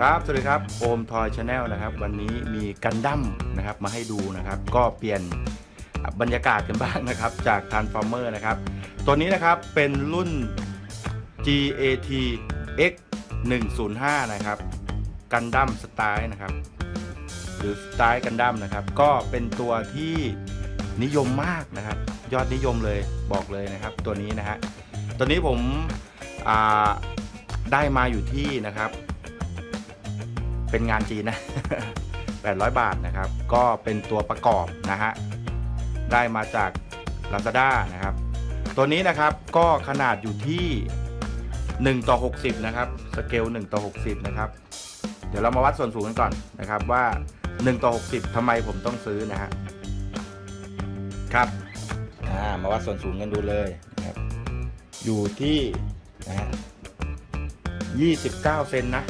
ครับ สวัสดีครับโอมทอยชาแนลนะครับ วันนี้มีกันดั้มนะครับมาให้ดูนะครับ ก็เปลี่ยนบรรยากาศกันบ้างนะครับ จากท t r a n s f o r m e r นะครับ ตัวนี้นะครับเป็นรุ่น GAT X 105นะครับกันดั้มสไตล์นะครับ หรือสไตล์กันดั้มนะครับ ก็เป็นตัวที่นิยมมากนะครับ ยอดนิยมเลยบอกเลยนะครับ ตัวนี้นะฮะตัวนี้ผมได้มาอยู่ที่นะครับ เป็นงานจีนนะ 800 บาทนะครับ ก็เป็นตัวประกอบนะฮะ ได้มาจาก Lazada นะครับ ตัวนี้นะครับก็ขนาดอยู่ที่ 1 ต่อ 60 นะครับ สเกล 1 ต่อ 60 นะครับ เดี๋ยวเรามาวัดส่วนสูงกันก่อนนะครับว่า 1 ต่อ 60ทำไมผมต้องซื้อนะฮะ ครับมาวัดส่วนสูงกันดูเลยนะครับ อยู่ที่นะฮะ29 เซนนะ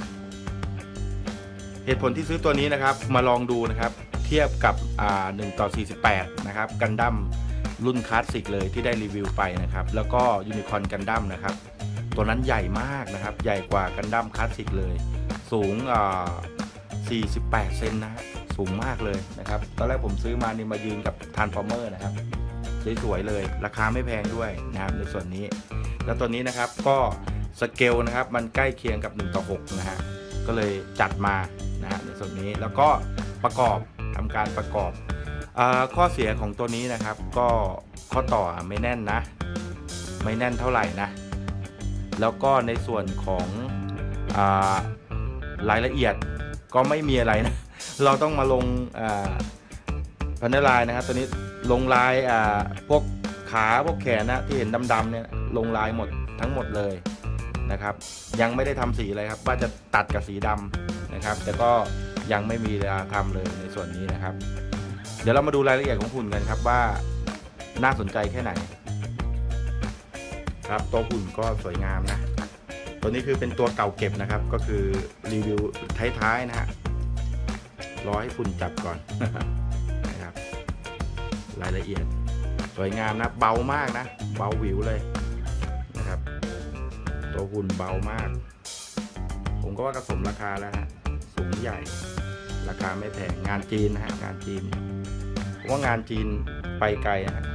เหตุผลที่ซื้อตัวนี้นะครับมาลองดูนะครับ เทียบกับอ่า1ต่อ 48 นะครับกันดั้มรุ่นคลาสสิกเลยที่ได้รีวิวไปนะครับ แล้วก็ยูนิคอนกันดั้มนะครับ ตัวนั้นใหญ่มากนะครับ ใหญ่กว่ากันดั้มคลาสสิกเลย สูงอ่า48 เซนนะฮะสูงมากเลยนะครับ ตอนแรกผมซื้อมานี่มายืนกับทานฟอร์เมอร์นะครับสวยๆเลย ราคาไม่แพงด้วยนะครับในส่วนนี้ แล้วตัวนี้นะครับก็สเกลนะครับมันใกล้เคียงกับ1ต่อ6นะฮะก็เลยจัดมา นะฮะในส่วนนี้แล้วก็ประกอบทำการประกอบอข้อเสียของตัวนี้นะครับ ก็ข้อต่อไม่แน่นนะ ไม่แน่นเท่าไหร่นะ แล้วก็ในส่วนของอารายละเอียดก็ไม่มีอะไรนะ เราต้องมาลงพันธุ์ลายนะครับตัวนี้ลงลายพวกขาพวกแขนนะที่เห็นดำๆเนี่ยลงลายหมดทั้งหมดเลย นะครับยังไม่ได้ทำสีเลยครับว่าจะตัดกับสีดำนะครับ แต่ก็ยังไม่มีเวลาทำเลยในส่วนนี้นะครับ เดี๋ยวเรามาดูรายละเอียดของหุ่นกันครับว่าน่าสนใจแค่ไหน ครับตัวหุ่นก็สวยงามนะตัวนี้คือเป็นตัวเก่าเก็บนะครับ ก็คือรีวิวท้ายๆนะฮะรอให้ฝุ่นจับก่อนนะครับ รายละเอียด สวยงามนะ เบามากนะ เบาหวิวเลย ตัวหุ่นเบามาก ผมก็ว่ากระสมราคาแล้วฮะ สูงใหญ่ ราคาไม่แพง งานจีนนะฮะ งานจีน ผมว่างานจีนไปไกลฮะ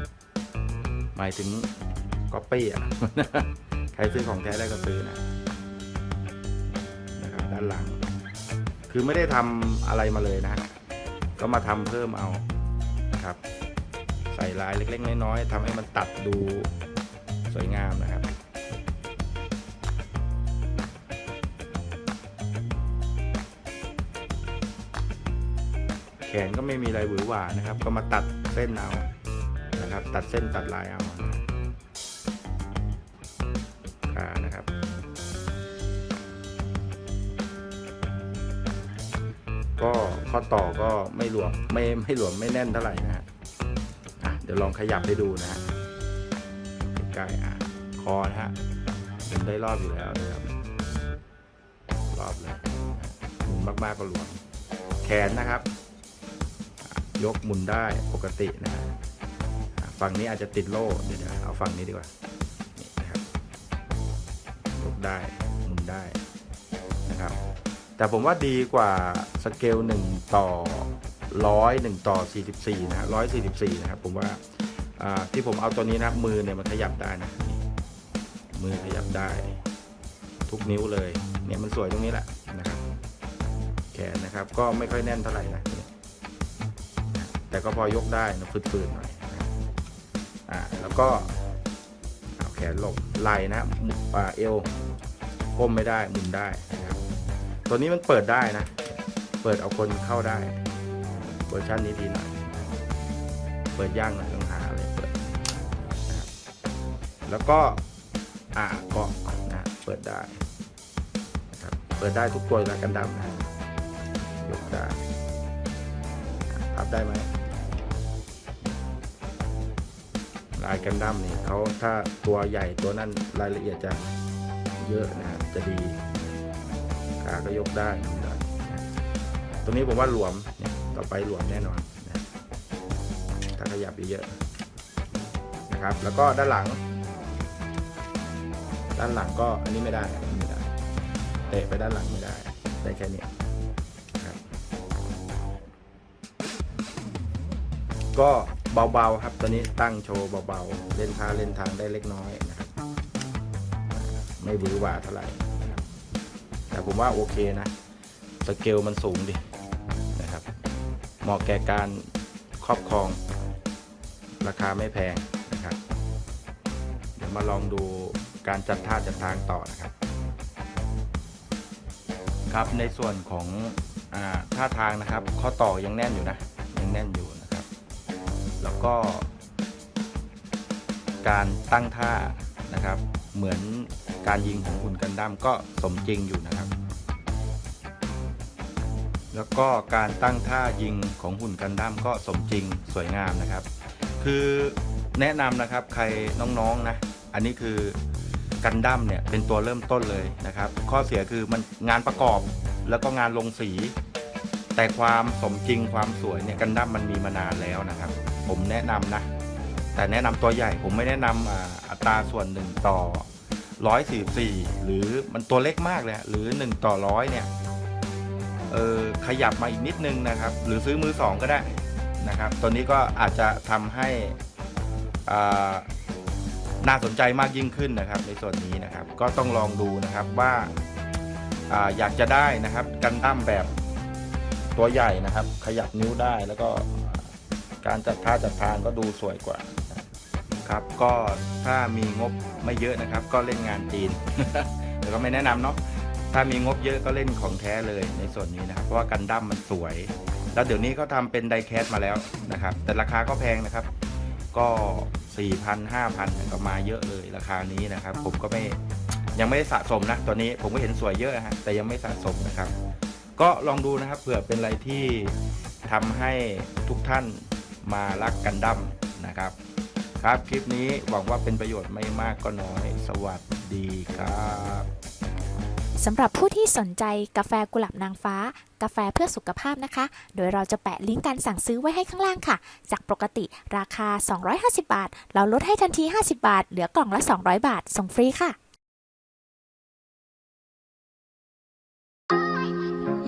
หมายถึงก๊อปปี้อะ ใครซื้อของแท้ได้ก็ซื้อนะ นะครับ ด้านหลัง คือไม่ได้ทำอะไรมาเลยนะ ก็มาทำเพิ่มเอา ครับ ใส่ลายเล็ก ๆ น้อยๆทำให้มันตัดดูสวยงามนะครับ แขนก็ไม่มีอะไรหวือหวานะครับ ก็มาตัดเส้นเอานะครับ ตัดเส้นตัดลายเอาขานะครับ ก็ข้อต่อก็ไม่หลวมไม่ไม่หลวมไม่แน่นเท่าไหร่นะฮะเดี๋ยวลองขยับให้ดูนะฮะใกล้อะคอนะฮะมุนได้รอบอยู่แล้วนะครับรอบเลยหมุนมากๆก็หลวมแขนนะครับ ยกหมุนได้ปกตินะฮะฝั่งนี้อาจจะติดโล่เดี๋ยวเอาฝั่งนี้ดีกว่านี่นะครับยกได้หมุนได้นะครับ แต่ผมว่าดีกว่าสเกล1ต่อร้อยหนึ่งต่อ 44 นะฮะร้อยสี่สิบสี่นะครับผมว่าที่ผมเอาตัวนี้นะมือเนี่ยมันขยับได้นะมือขยับได้ ทุกนิ้วเลยเนี่ยมันสวยตรงนี้แหละนะครับแขนนะครับก็ไม่ค่อยแน่นเท่าไหร่นะ แต่ก็พอยกได้นะฟืดๆหน่อยอ่าแล้วก็เอาแขนลบไหล่นะบ่าเอวก้มไม่ได้หมุนได้นะครับตัวนี้มันเปิดได้นะ เปิดเอาคนเข้าได้เวอร์ชันนี้ดีหน่อยเปิดย่างหน่อยต้องหาอะไรเปิดนะครับแล้วก็อ่าเกาะนะเปิดได้นะครับเปิดได้ทุกตัวเลยกันดำนะยกได้พับได้ไหม ลายกันดั้มนี่ยเขาถ้าตัวใหญ่ตัวนั้นรายละเอียดจะเยอะนะครับจะดีขาก็ยกได้นะตัวนี้ผมว่าหลวมเนี่ยต่อไปหลวมแน่นอนนะถ้าขยับเยอะๆนะครับ แล้วก็ด้านหลัง ด้านหลังก็อันนี้ไม่ได้ไม่ได้เตะไปด้านหลังไม่ได้ได้แค่นี้ก็ เบาๆครับตอนนี้ตั้งโชว์เบาๆ เล่นท่าเล่นทางได้เล็กน้อยนะครับ ไม่บือหวาเท่าไหร่นะครับแต่ผมว่าโอเคนะ สเกลมันสูงดินะครับ เหมาะแก่การครอบครอง ราคาไม่แพงนะครับ เดี๋ยวมาลองดูการจัดท่าจัดทางต่อนะครับ ครับในส่วนของอาท่าทางนะครับ ข้อต่อยังแน่นอยู่นะ ยังแน่นอยู่ ก็ การตั้งท่านะครับ เหมือนการยิงของหุ่นกันดั้มก็สมจริงอยู่นะครับ แล้วก็การตั้งท่ายิงของหุ่นกันดั้มก็สมจริงสวยงามนะครับ คือแนะนำนะครับใครน้องๆนะอันนี้คือกันดั้มเนี่ยเป็นตัวเริ่มต้นเลยนะครับ ข้อเสียคือมันงานประกอบแล้วก็งานลงสี แต่ความสมจริงความสวยเนี่ยกันดั้มมันมีมานานแล้วนะครับ ผมแนะนำนะ แต่แนะนำตัวใหญ่ผมไม่แนะนำอ,อัตราส่วนหนึ่งต่อร้อยสี่สี่หรือมันตัวเล็กมากเลยหรือหนึ่งต่อร้อยเนี่ยเออขยับมาอีกนิดนึงนะครับ หรือซื้อมือสองก็ได้นะครับตัวนี้ก็อาจจะทำให้น่าสนใจมากยิ่งขึ้นนะครับ ในส่วนนี้นะครับ ก็ต้องลองดูนะครับว่าอาอยากจะได้นะครับกันดั้มแบบตัวใหญ่นะครับ ขยับนิ้วได้แล้วก็ การจัดท่าจัดทางก็ดูสวยกว่าครับก็ถ้ามีงบไม่เยอะนะครับ ก็เล่นงานจีนแต่ก็ไม่แนะนำเนาะถ้ามีงบเยอะก็เล่นของแท้เลยในส่วนนี้นะครับ เพราะว่ากันดั้มมันสวย แล้วเดี๋ยวนี้ก็ทำเป็นไดแคสมาแล้วนะครับ แต่ราคาก็แพงนะครับ ก็4,000 5,000ก็มาเยอะเลยราคานี้นะครับ ผมก็ไม่ยังไม่ได้สะสมนะตัวนี้ผมก็เห็นสวยเยอะฮะแต่ยังไม่สะสมนะครับ ก็ลองดูนะครับเผื่อเป็นอะไรที่ทำให้ทุกท่าน มารักกันดั้มนะครับ ครับคลิปนี้หวังว่าเป็นประโยชน์ไม่มากก็น้อย สวัสดีครับสำหรับผู้ที่สนใจกาแฟกุหลาบนางฟ้า กาแฟเพื่อสุขภาพนะคะ โดยเราจะแปะลิงก์การสั่งซื้อไว้ให้ข้างล่างค่ะ จากปกติราคา 250 บาท เราลดให้ทันที 50 บาท เหลือกล่องละ 200 บาท ส่งฟรีค่ะ